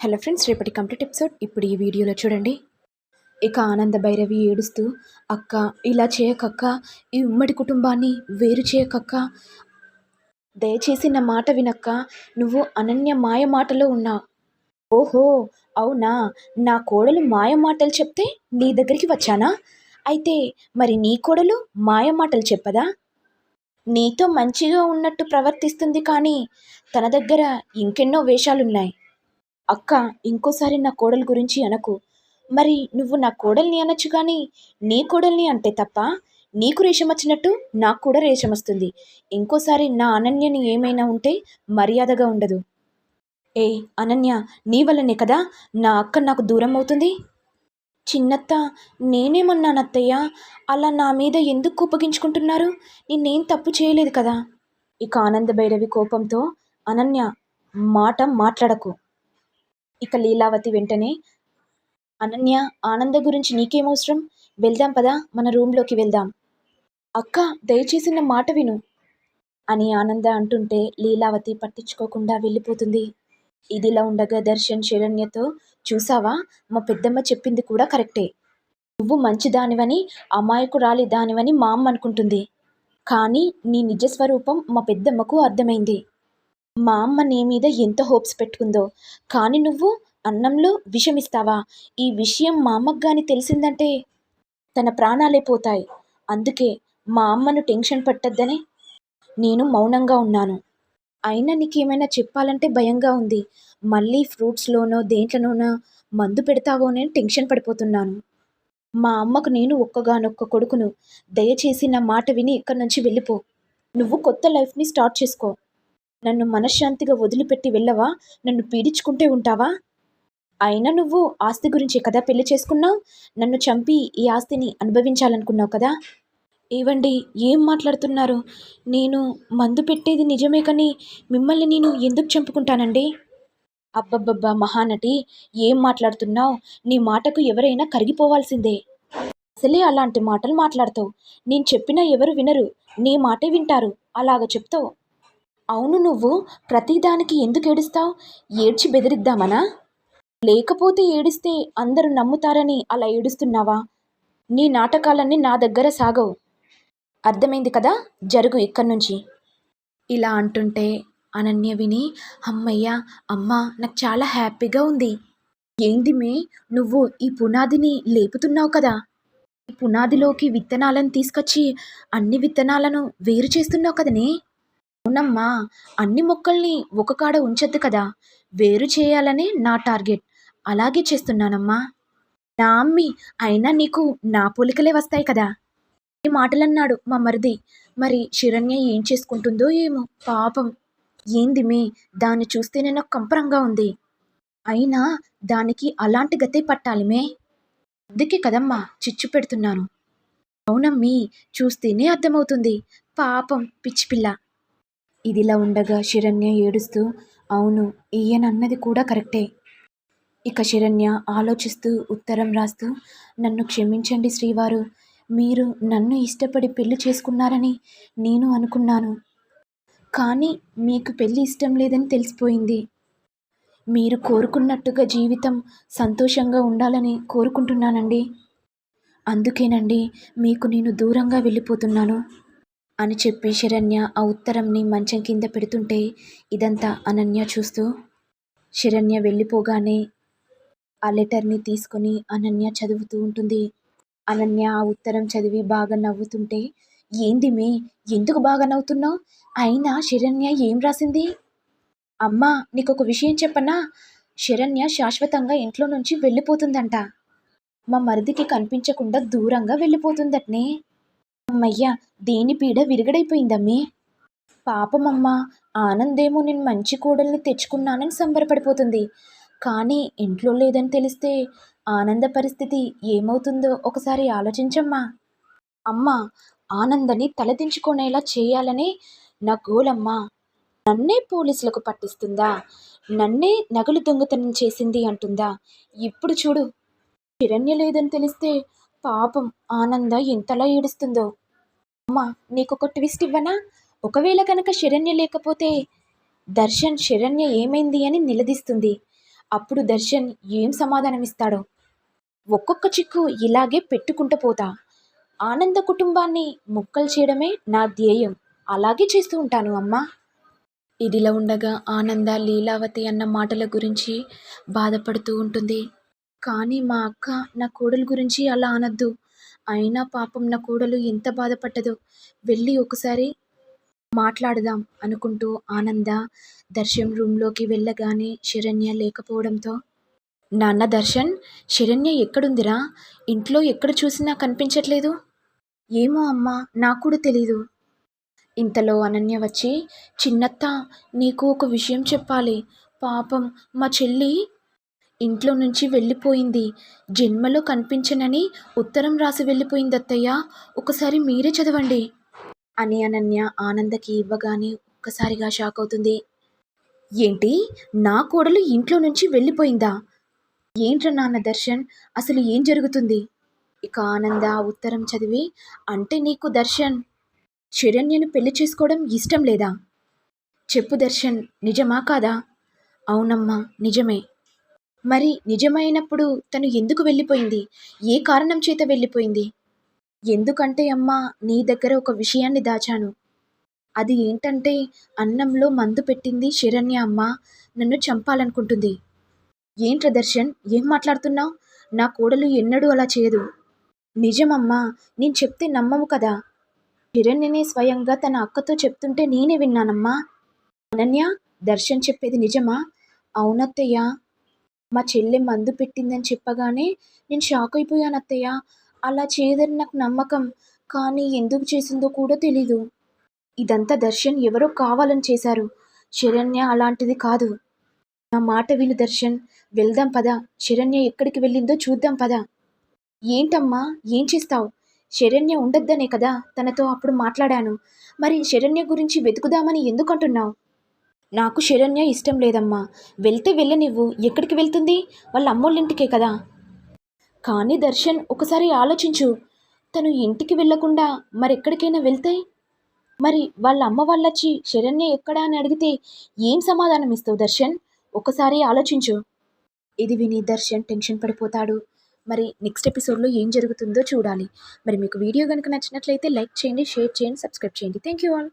Hello friends రేపటి complete episode. ఇప్పుడు ఈ వీడియోలో చూడండి. ఇక ఆనంద భైరవి ఏడుస్తూ అక్క ఇలా చేయకక్క ఈ ఉమ్మడి కుటుంబాన్ని వేరు చేయకక్క. దయచేసి నా మాట వినక్క నువ్వు అనన్య మాయ మాటలో ఉన్నావు ఓహో అవునా? నా కోడలు మాయ మాటలు చెప్తే నీ దగ్గరికి వచ్చానా? అయితే మరి నీ కోడలు మాయ మాటలు చెప్పదా? నీతో మంచిగా ఉన్నట్టు ప్రవర్తిస్తుంది కానీ తన దగ్గర ఇంకెన్నో వేషాలున్నాయి. అక్క ఇంకోసారి నా కోడలు గురించి అనకు. మరి నువ్వు నా కోడల్ని అనొచ్చు కానీ నీ కోడల్ని అంటే తప్ప? నీకు రేషం వచ్చినట్టు నాకు కూడా రేషం వస్తుంది. ఇంకోసారి నా అనన్యని ఏమైనా ఉంటే మర్యాదగా ఉండదు. ఏ అనన్య నీ వల్లనే కదా నా అక్క నాకు దూరం అవుతుంది? చిన్నత్త నేనేమన్నానత్తయ్య అలా నా మీద ఎందుకు కోపగించుకుంటున్నారు నేనేం తప్పు చేయలేదు కదా? ఇక ఆనంద భైరవి కోపంతో అనన్య మాట మాట్లాడకు. ఇక లీలావతి వెంటనే అనన్య ఆనంద గురించి నీకేమవసరం? వెళ్దాం పదా మన రూమ్లోకి వెళ్దాం. అక్క దయచేసి నా మాట విను అని ఆనంద అంటుంటే లీలావతి పట్టించుకోకుండా వెళ్ళిపోతుంది. ఇదిలా ఉండగా దర్శన్ శరణ్యతో చూసావా మా పెద్దమ్మ చెప్పింది కూడా కరెక్టే. నువ్వు మంచిదానివని అమాయకురాలి దానివని మా అమ్మ అనుకుంటుంది. కానీ నీ నిజ స్వరూపం మా పెద్దమ్మకు అర్థమైంది. మా అమ్మ నీ మీద ఎంత హోప్స్ పెట్టుకుందో. కానీ నువ్వు అన్నంలో విషమిస్తావా? ఈ విషయం మా అమ్మకు కానీ తెలిసిందంటే తన ప్రాణాలే పోతాయి. అందుకే మా అమ్మను టెన్షన్ పట్టద్దని నేను మౌనంగా ఉన్నాను. అయినా నీకేమైనా చెప్పాలంటే భయంగా ఉంది. మళ్ళీ ఫ్రూట్స్లోనో దేంట్లోనో మందు పెడతావోనే టెన్షన్ పడిపోతున్నాను. మా అమ్మకు నేను ఒక్కగానొక్క కొడుకును. దయచేసి నా మాట విని ఇక్కడి నుంచి వెళ్ళిపో. నువ్వు కొత్త లైఫ్ని స్టార్ట్ చేసుకో. నన్ను మనశ్శాంతిగా వదిలిపెట్టి వెళ్ళవా? నన్ను పీడించుకుంటే ఉంటావా? అయినా నువ్వు ఆస్తి గురించి కదా పెళ్ళి చేసుకున్నావు? నన్ను చంపి ఈ ఆస్తిని అనుభవించాలనుకున్నావు కదా? ఏవండి ఏం మాట్లాడుతున్నారు? నేను మందు పెట్టేది నిజమే కానీ మిమ్మల్ని నేను ఎందుకు చంపుకుంటానండి? అబ్బబ్బబ్బా మహానటి ఏం మాట్లాడుతున్నావు? నీ మాటకు ఎవరైనా కరిగిపోవాల్సిందే. అసలే అలాంటి మాటలు మాట్లాడతావు. నేను చెప్పినా ఎవరు వినరు. నీ మాటే వింటారు. అలాగ చెప్తావు. అవును నువ్వు. ప్రతిదానికి ఎందుకు ఏడుస్తావు? ఏడ్చి బెదిరిద్దామనా? లేకపోతే ఏడిస్తే అందరూ నమ్ముతారని అలా ఏడుస్తున్నావా? నీ నాటకాలన్నీ నా దగ్గర సాగవు. అర్థమైంది కదా? జరుగు ఇక్కడి నుంచి ఇలా అంటుంటే అనన్య విని అమ్మయ్య అమ్మ నాకు చాలా హ్యాపీగా ఉంది. ఏంది మే నువ్వు ఈ పునాదిని లేపుతున్నావు కదా? ఈ పునాదిలోకి విత్తనాలను తీసుకొచ్చి అన్ని విత్తనాలను వేరు చేస్తున్నావు కదనే అవునమ్మా అన్ని మొక్కల్ని ఒక కాడ ఉంచొద్దు కదా. వేరు చేయాలనే నా టార్గెట్. అలాగే చేస్తున్నానమ్మా. నా అమ్మి అయినా నీకు నా పోలికలే వస్తాయి కదా. ఈ మాటలన్నాడు మా మరిది. మరి శిరణ్య ఏం చేసుకుంటుందో ఏమో పాపం. ఏంది మీ? దాన్ని చూస్తేనే నాకు కంపరంగా ఉంది. అయినా దానికి అలాంటి గతే పట్టాలి మే. అందుకే కదమ్మా చిచ్చు పెడుతున్నాను. అవునమ్మీ చూస్తేనే అర్థమవుతుంది. పాపం పిచ్చిపిల్ల ఇదిలా ఉండగా శిరణ్య ఏడుస్తూ అవును ఈయనన్నది కూడా కరెక్టే ఇక శిరణ్య ఆలోచిస్తూ ఉత్తరం రాస్తూ నన్ను క్షమించండి శ్రీవారు మీరు నన్ను ఇష్టపడి పెళ్ళి చేసుకున్నారని నేను అనుకున్నాను. కానీ మీకు పెళ్ళి ఇష్టం లేదని తెలిసిపోయింది. మీరు కోరుకున్నట్టుగా జీవితం సంతోషంగా ఉండాలని కోరుకుంటున్నానండి. అందుకేనండి మీకు నేను దూరంగా వెళ్ళిపోతున్నాను. అని చెప్పి శరణ్య ఆ ఉత్తరంని మంచం కింద పెడుతుంటే ఇదంతా అనన్య చూస్తూ శరణ్య వెళ్ళిపోగానే ఆ లెటర్ని తీసుకొని అనన్య చదువుతూ ఉంటుంది. అనన్య ఆ ఉత్తరం చదివి బాగా నవ్వుతుంటే ఏంది మే ఎందుకు బాగా నవ్వుతున్నావు? అయినా శరణ్య ఏం రాసింది? అమ్మా నీకు ఒక విషయం చెప్పనా? శరణ్య శాశ్వతంగా ఇంట్లో నుంచి వెళ్ళిపోతుందంట. మా మరిదికి కనిపించకుండా దూరంగా వెళ్ళిపోతుందట్నే. అమ్మయ్య దేని పీడ విరగడైపోయిందమ్మే? పాపమమ్మ ఆనందేమో నేను మంచి కోడల్ని తెచ్చుకున్నానని సంబరపడిపోతుంది. కానీ ఇంట్లో లేదని తెలిస్తే ఆనంద పరిస్థితి ఏమవుతుందో ఒకసారి ఆలోచించమ్మా. అమ్మ ఆనందని తలదించుకునేలా చేయాలని నా గోలమ్మా. నన్నే పోలీసులకు పట్టిస్తుందా? నన్నే నగలు దొంగతనం చేసింది అంటుందా? ఇప్పుడు చూడు. హిరణ్య లేదని తెలిస్తే పాపం ఆనంద ఎంతలా ఏడుస్తుందో. అమ్మా నీకు ఒక ట్విస్ట్ ఇవ్వనా? ఒకవేళ కనుక శరణ్య లేకపోతే దర్శన్ శరణ్య ఏమైంది అని నిలదీస్తుంది. అప్పుడు దర్శన్ ఏం సమాధానం ఇస్తాడో ఒక్కొక్క చిక్కు ఇలాగే పెట్టుకుంటూ పోతా. ఆనంద కుటుంబాన్ని ముక్కలు చేయడమే నా ధ్యేయం. అలాగే చేస్తూ ఉంటాను అమ్మా. ఇదిలా ఉండగా ఆనంద లీలావతి అన్న మాటల గురించి బాధపడుతూ ఉంటుంది. కానీ మా అక్క నా కోడలు గురించి అలా అనద్దు. అయినా పాపం నా కోడలు ఎంత బాధపడ్డదో వెళ్ళి ఒకసారి మాట్లాడదాం అనుకుంటూ ఆనంద దర్శన్ రూమ్లోకి వెళ్ళగానే శరణ్య లేకపోవడంతో నాన్న దర్శన్ శరణ్య ఎక్కడుందిరా? ఇంట్లో ఎక్కడ చూసినా కనిపించట్లేదు? ఏమో అమ్మా నాకు కూడా తెలీదు. ఇంతలో అనన్య వచ్చి చిన్నత్త నీకు ఒక విషయం చెప్పాలి. పాపం మా చెల్లి ఇంట్లో నుంచి వెళ్ళిపోయింది. జన్మలో కనిపించనని ఉత్తరం రాసి వెళ్ళిపోయింది అత్తయ్య ఒకసారి మీరే చదవండి. అని అనన్య ఆనందకి ఇవ్వగానే ఒక్కసారిగా షాక్ అవుతుంది. ఏంటి? నా కోడలు ఇంట్లో నుంచి వెళ్ళిపోయిందా? ఏంట్రా నాన్న దర్శన్? అసలు ఏం జరుగుతుంది? ఇక ఆనంద ఉత్తరం చదివి అంటే నీకు దర్శన్ శరణ్యను పెళ్ళి చేసుకోవడం ఇష్టం లేదా? చెప్పు దర్శన్ నిజమా కాదా? అవునమ్మా నిజమే. మరి నిజమైనప్పుడు తను ఎందుకు వెళ్ళిపోయింది? ఏ కారణం చేత వెళ్ళిపోయింది? ఎందుకంటే అమ్మా నీ దగ్గర ఒక విషయాన్ని దాచాను. అది ఏంటంటే అన్నంలో మందు పెట్టింది శరణ్య అమ్మ. నన్ను చంపాలనుకుంటుంది. ఏంట్ర దర్శన్ ఏం మాట్లాడుతున్నావు? నా కోడలు ఎన్నడూ అలా చేయదు. నిజమమ్మా నేను చెప్తే నమ్మము కదా? హిరణ్యనే స్వయంగా తన అక్కతో చెప్తుంటే నేనే విన్నానమ్మా. అనన్య దర్శన్ చెప్పేది నిజమా? అవునత్తయ్య. మా చెల్లె మందు పెట్టిందని చెప్పగానే నేను షాక్ అయిపోయాను అత్తయ్య. అలా చేయదని నాకు నమ్మకం కానీ ఎందుకు చేసిందో కూడా తెలీదు. ఇదంతా దర్శన్ ఎవరో కావాలని చేశారు. శరణ్య అలాంటిది కాదు. నా మాట విను దర్శన్. వెళ్దాం పద. శరణ్య ఎక్కడికి వెళ్ళిందో చూద్దాం పదా. ఏంటమ్మా? ఏం చేస్తావు? శరణ్య ఉండొద్దనే కదా? తనతో అప్పుడు మాట్లాడాను. మరి శరణ్య గురించి వెతుకుదామని ఎందుకు అంటున్నావు నాకు శరణ్య ఇష్టం లేదమ్మా. వెళ్తే వెళ్ళనివ్వు. ఎక్కడికి వెళ్తుంది? వాళ్ళ అమ్మోళ్ళింటికే కదా. కానీ దర్శన్ ఒకసారి ఆలోచించు. తను ఇంటికి వెళ్ళకుండా మరెక్కడికైనా వెళ్తే? మరి వాళ్ళ అమ్మ వాళ్ళొచ్చి శరణ్య ఎక్కడా అని అడిగితే ఏం సమాధానం ఇస్తావు దర్శన్? ఒకసారి ఆలోచించు. ఇది విని దర్శన్ టెన్షన్ పడిపోతాడు. మరి నెక్స్ట్ ఎపిసోడ్లో ఏం జరుగుతుందో చూడాలి. మరి మీకు వీడియో కనుక నచ్చినట్లయితే లైక్ చేయండి షేర్ చేయండి సబ్స్క్రైబ్ చేయండి. Thank you all.